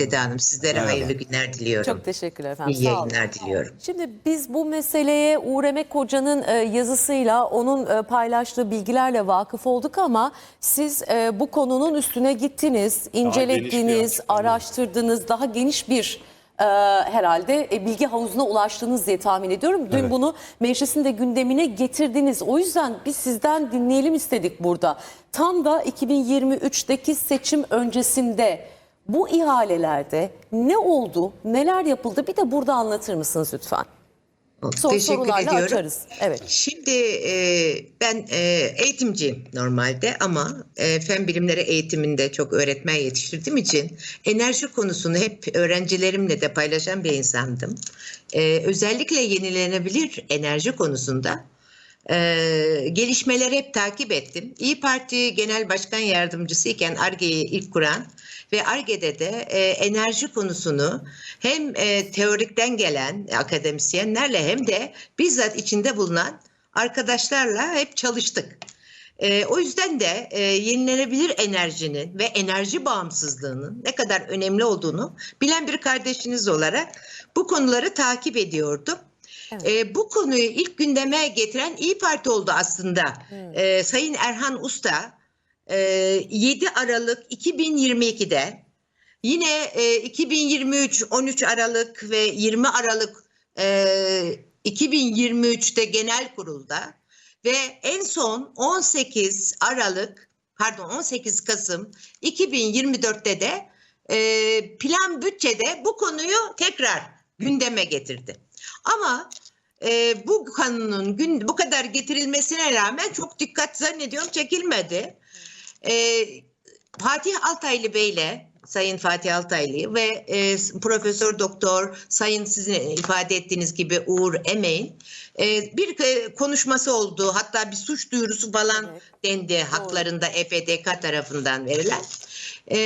Seda Hanım. Sizlere Merhaba. hayırlı günler diliyorum. Çok teşekkürler efendim. İyi Sağ olun. yayınlar diliyorum. Şimdi biz bu meseleye Uğur Emek Hoca'nın e, yazısıyla onun e, paylaştığı bilgilerle vakıf olduk ama siz e, bu konunun üstüne gittiniz, incelediniz, açıklama. araştırdınız, daha geniş bir e, herhalde e, bilgi havuzuna ulaştınız diye tahmin ediyorum. Dün Evet. bunu meclisin de gündemine getirdiniz. O yüzden biz sizden dinleyelim istedik burada. Tam da 2023'teki seçim öncesinde bu ihalelerde ne oldu, neler yapıldı bir de burada anlatır mısınız lütfen? Son Teşekkür sorularla ediyorum. açarız. Evet. Şimdi e, ben e, eğitimciyim normalde ama e, fen bilimleri eğitiminde çok öğretmen yetiştirdiğim için enerji konusunu hep öğrencilerimle de paylaşan bir insandım. E, özellikle yenilenebilir enerji konusunda e, gelişmeleri hep takip ettim. İyi Parti Genel Başkan Yardımcısı iken ARGE'yi ilk kuran ve ARGE'de de e, enerji konusunu hem e, teorikten gelen akademisyenlerle hem de bizzat içinde bulunan arkadaşlarla hep çalıştık. E, o yüzden de e, yenilenebilir enerjinin ve enerji bağımsızlığının ne kadar önemli olduğunu bilen bir kardeşiniz olarak bu konuları takip ediyordum. E, bu konuyu ilk gündeme getiren İyi Parti oldu aslında. E, Sayın Erhan Usta e, 7 Aralık 2022'de yine e, 2023 13 Aralık ve 20 Aralık e, 2023'te genel kurulda ve en son 18 Aralık pardon 18 Kasım 2024'te de e, plan bütçede bu konuyu tekrar gündeme getirdi. Ama e, bu kanunun gün, bu kadar getirilmesine rağmen çok dikkat zannediyorum çekilmedi. E, Fatih Altaylı Bey'le Sayın Fatih Altaylı ve e, Profesör Doktor Sayın sizin ifade ettiğiniz gibi Uğur Emeğin e, bir e, konuşması oldu. Hatta bir suç duyurusu falan Evet. dendi haklarında EPDK tarafından verilen. E,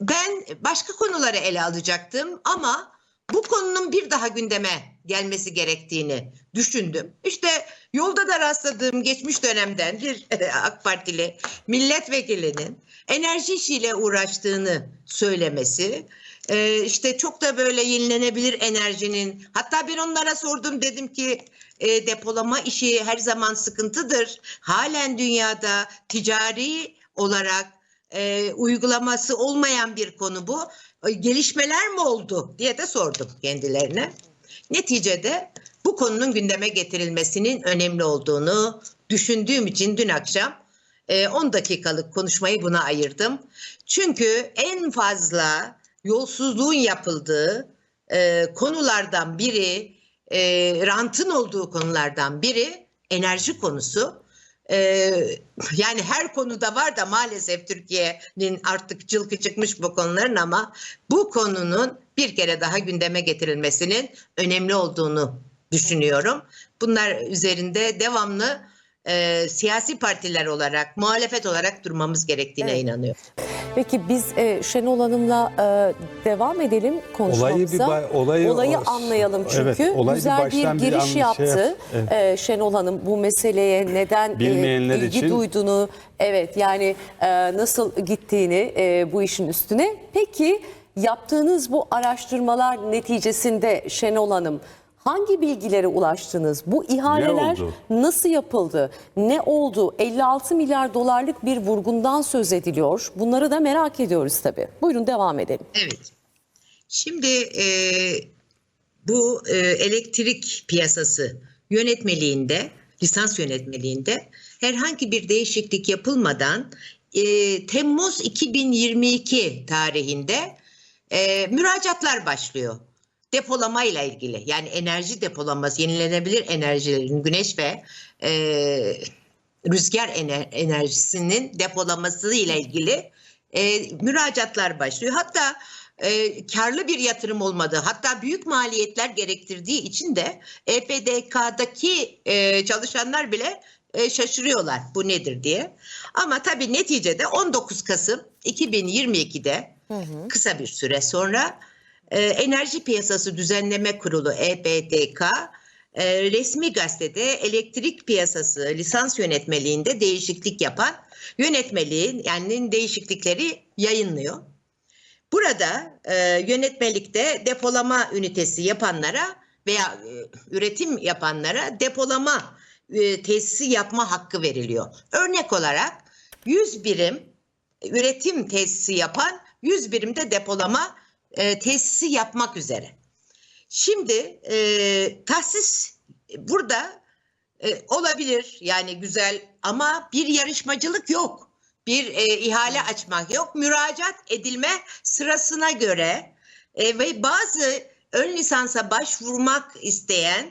ben başka konuları ele alacaktım ama bu konunun bir daha gündeme gelmesi gerektiğini düşündüm. İşte yolda da rastladığım geçmiş dönemden bir AK Partili milletvekilinin enerji işiyle uğraştığını söylemesi, e, işte çok da böyle yenilenebilir enerjinin, hatta ben onlara sordum dedim ki e, depolama işi her zaman sıkıntıdır. Halen dünyada ticari olarak e, uygulaması olmayan bir konu bu. Gelişmeler mi oldu diye de sordum kendilerine. Neticede bu konunun gündeme getirilmesinin önemli olduğunu düşündüğüm için dün akşam e, 10 dakikalık konuşmayı buna ayırdım. Çünkü en fazla yolsuzluğun yapıldığı e, konulardan biri, e, rantın olduğu konulardan biri enerji konusu. Ee, yani her konuda var da maalesef Türkiye'nin artık çılkı çıkmış bu konuların ama bu konunun bir kere daha gündeme getirilmesinin önemli olduğunu düşünüyorum. Bunlar üzerinde devamlı e, siyasi partiler olarak, muhalefet olarak durmamız gerektiğine Evet. inanıyorum. Peki biz e, Şenol Hanım'la e, devam edelim konuşmamıza. Olayı bir olayı- Olayı anlayalım çünkü. Evet, olay bir Güzel bir bir giriş an- şey yaptı yap- Evet. e, Şenol Hanım bu meseleye neden e, ilgi için- duyduğunu, evet yani e, nasıl gittiğini e, bu işin üstüne. Peki yaptığınız bu araştırmalar neticesinde Şenol Hanım hangi bilgilere ulaştınız? Bu ihaleler oldu? nasıl yapıldı? Ne oldu? 56 milyar dolarlık bir vurgundan söz ediliyor. Bunları da merak ediyoruz tabii. Buyurun devam edelim. Evet. Şimdi e, bu e, elektrik piyasası yönetmeliğinde, lisans yönetmeliğinde herhangi bir değişiklik yapılmadan e, Temmuz 2022 tarihinde e, müracaatlar başlıyor. Depolama ile ilgili yani enerji depolaması, yenilenebilir enerjilerin güneş ve e, rüzgar ener- enerjisinin depolaması ile ilgili e, müracaatlar başlıyor. Hatta e, karlı bir yatırım olmadığı hatta büyük maliyetler gerektirdiği için de EPDK'daki e, çalışanlar bile e, şaşırıyorlar bu nedir diye. Ama tabii neticede 19 Kasım 2022'de kısa bir süre sonra e, Enerji Piyasası Düzenleme Kurulu EPDK e, resmi gazetede elektrik piyasası lisans yönetmeliğinde değişiklik yapan yönetmeliğin yani değişiklikleri yayınlıyor. Burada e, yönetmelikte depolama ünitesi yapanlara veya e, üretim yapanlara depolama e, tesisi yapma hakkı veriliyor. Örnek olarak 100 birim üretim tesisi yapan 100 birim de depolama e, tesisi yapmak üzere. Şimdi e, tahsis burada e, olabilir yani güzel ama bir yarışmacılık yok. Bir e, ihale açmak yok. Müracaat edilme sırasına göre e, ve bazı ön lisansa başvurmak isteyen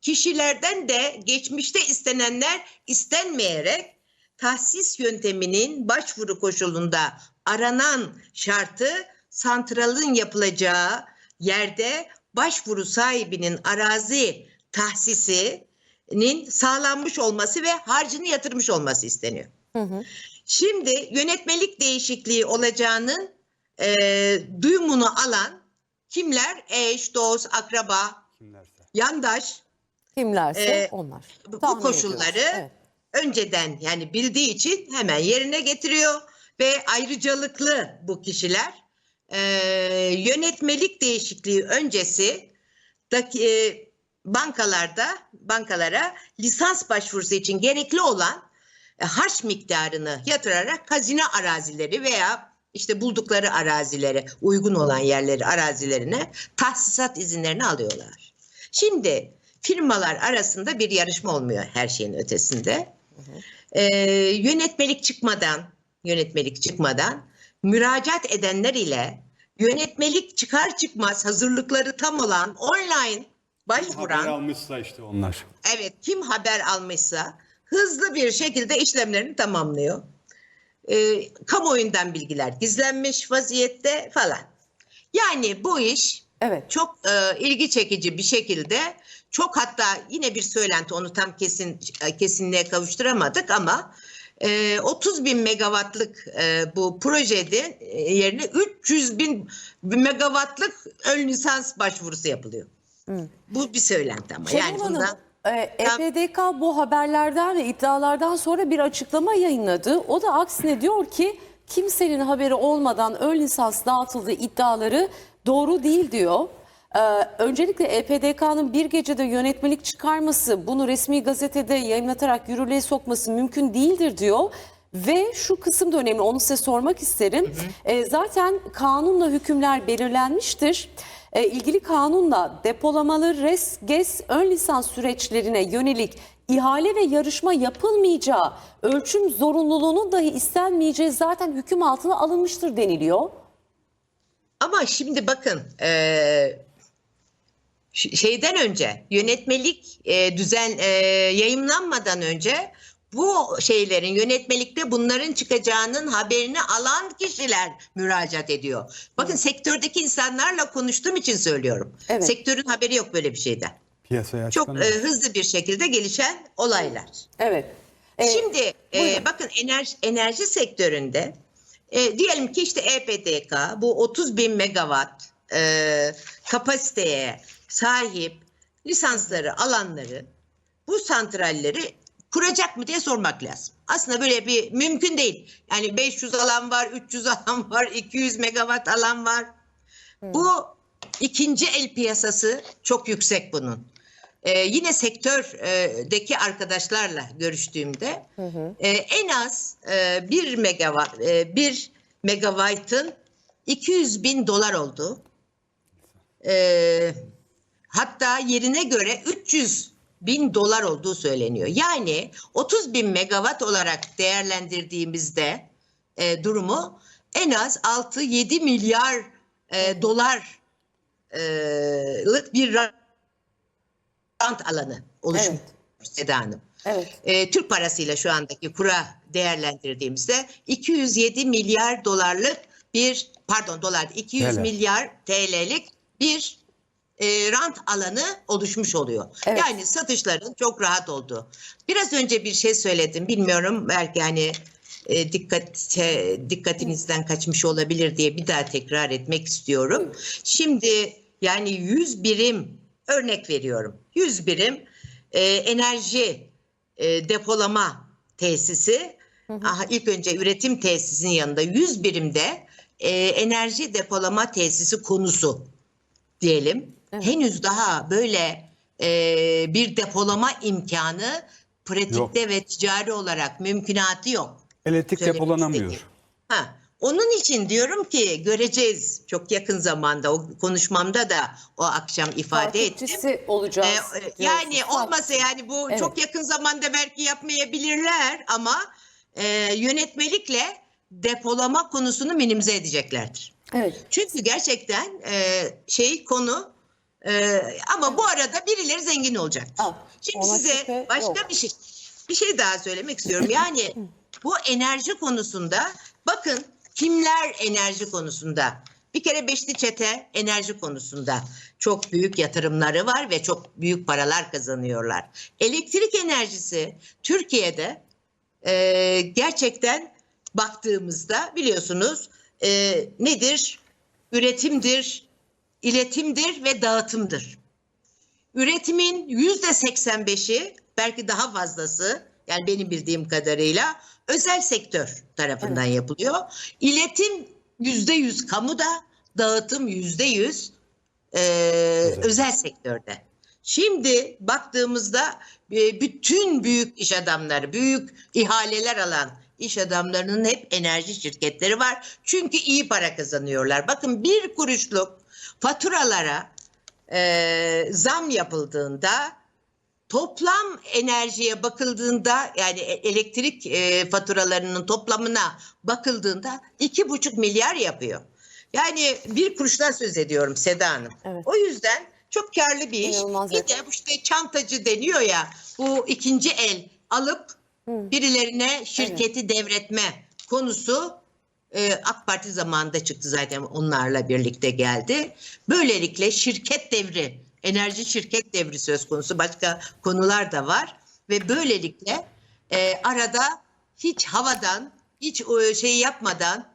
kişilerden de geçmişte istenenler istenmeyerek tahsis yönteminin başvuru koşulunda aranan şartı santralın yapılacağı yerde başvuru sahibinin arazi tahsisinin sağlanmış olması ve harcını yatırmış olması isteniyor. Şimdi yönetmelik değişikliği olacağının e, duyumunu alan kimler? Eş, dost, akraba, Kimlerse. yandaş Kimlerse Ee, onlar. bu Tahmin koşulları ediyoruz. Evet. önceden yani bildiği için hemen yerine getiriyor ve ayrıcalıklı bu kişiler Ee, yönetmelik değişikliği öncesi daki, e, bankalarda bankalara lisans başvurusu için gerekli olan e, harç miktarını yatırarak hazine arazileri veya işte buldukları arazileri uygun olan yerleri arazilerine tahsisat izinlerini alıyorlar. Şimdi firmalar arasında bir yarışma olmuyor her şeyin ötesinde. Ee, yönetmelik çıkmadan, yönetmelik çıkmadan müracaat edenler ile yönetmelik çıkar çıkmaz hazırlıkları tam olan online Haber başvuran almışsa işte onlar. evet kim haber almışsa hızlı bir şekilde işlemlerini tamamlıyor. Ee, kamuoyundan bilgiler gizlenmiş vaziyette falan. Yani bu iş Evet. çok e, ilgi çekici bir şekilde çok hatta yine bir söylenti onu tam kesin e, kesinliğe kavuşturamadık ama e, 30 bin megawattlık e, bu projede e, yerine 300 bin megawattlık ön lisans başvurusu yapılıyor. Bu bir söylenti ama Şenol yani Hanım, bundan e, EPDK bu haberlerden ve iddialardan sonra bir açıklama yayınladı. O da aksine diyor ki kimsenin haberi olmadan ön lisans dağıtıldığı iddiaları doğru değil diyor. Ee, öncelikle EPDK'nın bir gecede yönetmelik çıkarması, bunu resmi gazetede yayınlatarak yürürlüğe sokması mümkün değildir diyor. Ve şu kısım da önemli, onu size sormak isterim. Ee, zaten kanunla hükümler belirlenmiştir. E, ilgili kanunla depolamalı res, GES ön lisans süreçlerine yönelik ihale ve yarışma yapılmayacağı, ölçüm zorunluluğunun dahi istenmeyeceği zaten hüküm altına alınmıştır deniliyor. Ama şimdi bakın ş- şeyden önce yönetmelik eee, düzen eee, yayımlanmadan önce bu şeylerin yönetmelikte bunların çıkacağının haberini alan kişiler müracaat ediyor. Bakın sektördeki insanlarla konuştuğum için söylüyorum. Evet. Sektörün haberi yok böyle bir şeyden. Piyasaya Çok eee, hızlı bir şekilde gelişen olaylar. Evet. E, Şimdi e, bakın enerji, enerji sektöründe e, diyelim ki işte EPDK bu 30 bin megawatt e, kapasiteye sahip lisansları alanları bu santralleri kuracak mı diye sormak lazım. Aslında böyle bir mümkün değil. Yani 500 alan var, 300 alan var, 200 megawatt alan var. Bu ikinci el piyasası çok yüksek bunun. Ee, yine sektördeki arkadaşlarla görüştüğümde e, en az e, bir megawatt, e, bir megawattın 200 bin dolar oldu. E, hatta yerine göre 300 bin dolar olduğu söyleniyor. Yani 30 bin megawatt olarak değerlendirdiğimizde e, durumu en az 6-7 milyar e, dolarlık bir rant alanı oluşmuş Seda Hanım. Evet. E, Türk parasıyla şu andaki kura değerlendirdiğimizde 207 milyar dolarlık bir pardon dolar 200 TL. milyar TL'lik bir e, rant alanı oluşmuş oluyor. Evet. Yani satışların çok rahat olduğu. Biraz önce bir şey söyledim. Bilmiyorum belki hani e, dikkat e, dikkatinizden kaçmış olabilir diye bir daha tekrar etmek istiyorum. Şimdi yani 100 birim örnek veriyorum. 100 birim e, enerji e, depolama tesisi aha, ilk önce üretim tesisinin yanında 100 birimde e, enerji depolama tesisi konusu diyelim. Henüz daha böyle e, bir depolama imkanı pratikte ve ticari olarak mümkünatı yok. Elektrik Söylemek depolanamıyor. istediğim. Ha, onun için diyorum ki göreceğiz çok yakın zamanda o konuşmamda da o akşam ifade ettim. Takipçisi olacağız. Ee, yani olmasa yani bu Evet. çok yakın zamanda belki yapmayabilirler ama e, yönetmelikle depolama konusunu minimize edeceklerdir. Evet. Çünkü gerçekten e, şey konu e, ama bu arada birileri zengin olacak. Şimdi ona size başka yok. bir şey bir şey daha söylemek istiyorum. Yani bu enerji konusunda bakın kimler enerji konusunda bir kere Beşli Çete enerji konusunda çok büyük yatırımları var ve çok büyük paralar kazanıyorlar. Elektrik enerjisi Türkiye'de e, gerçekten baktığımızda biliyorsunuz e, nedir? Üretimdir, iletimdir ve dağıtımdır. Üretimin yüzde 85'i belki daha fazlası yani benim bildiğim kadarıyla özel sektör tarafından yapılıyor. İletim yüzde yüz kamuda, dağıtım yüzde yüz e, özel sektörde. Şimdi baktığımızda e, bütün büyük iş adamları, büyük ihaleler alan iş adamlarının hep enerji şirketleri var. Çünkü iyi para kazanıyorlar. Bakın bir kuruşluk faturalara e, zam yapıldığında toplam enerjiye bakıldığında yani e- elektrik e, faturalarının toplamına bakıldığında iki buçuk milyar yapıyor. Yani bir kuruştan söz ediyorum Seda Hanım. Evet. O yüzden çok karlı bir iş. İnanılmaz bir de işte çantacı deniyor ya bu ikinci el alıp birilerine şirketi devretme konusu e, AK Parti zamanında çıktı zaten onlarla birlikte geldi. Böylelikle şirket devri, enerji şirket devri söz konusu başka konular da var ve böylelikle e, arada hiç havadan hiç o şey yapmadan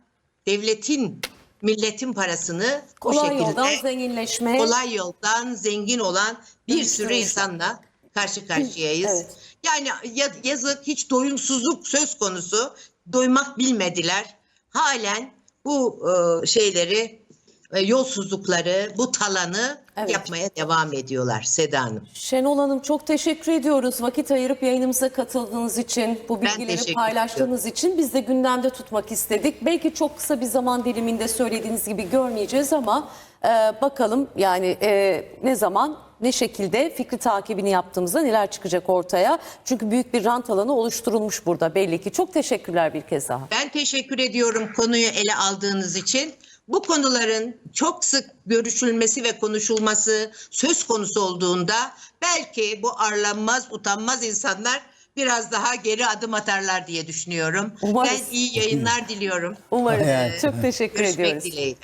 devletin milletin parasını o Kolay şekilde yoldan zenginleşme. kolay yoldan zengin olan bir sürü insanla karşı karşıyayız. Evet. Yani ya- yazık hiç doyumsuzluk söz konusu. Doymak bilmediler. Halen bu e, şeyleri e, yolsuzlukları, bu talanı Evet. yapmaya devam ediyorlar Seda Hanım. Şenol Hanım çok teşekkür ediyoruz. Vakit ayırıp yayınımıza katıldığınız için, bu bilgileri paylaştığınız için biz de gündemde tutmak istedik. Belki çok kısa bir zaman diliminde söylediğiniz gibi görmeyeceğiz ama e, bakalım yani e, ne zaman ne şekilde fikri takibini yaptığımızda neler çıkacak ortaya. Çünkü büyük bir rant alanı oluşturulmuş burada belli ki. Çok teşekkürler bir kez daha. Ben teşekkür ediyorum konuyu ele aldığınız için. Bu konuların çok sık görüşülmesi ve konuşulması söz konusu olduğunda belki bu arlanmaz, utanmaz insanlar biraz daha geri adım atarlar diye düşünüyorum. Umarız. Ben iyi yayınlar diliyorum. Umarım. Yani. Çok teşekkür Görüşmek ediyoruz. dileğiyle.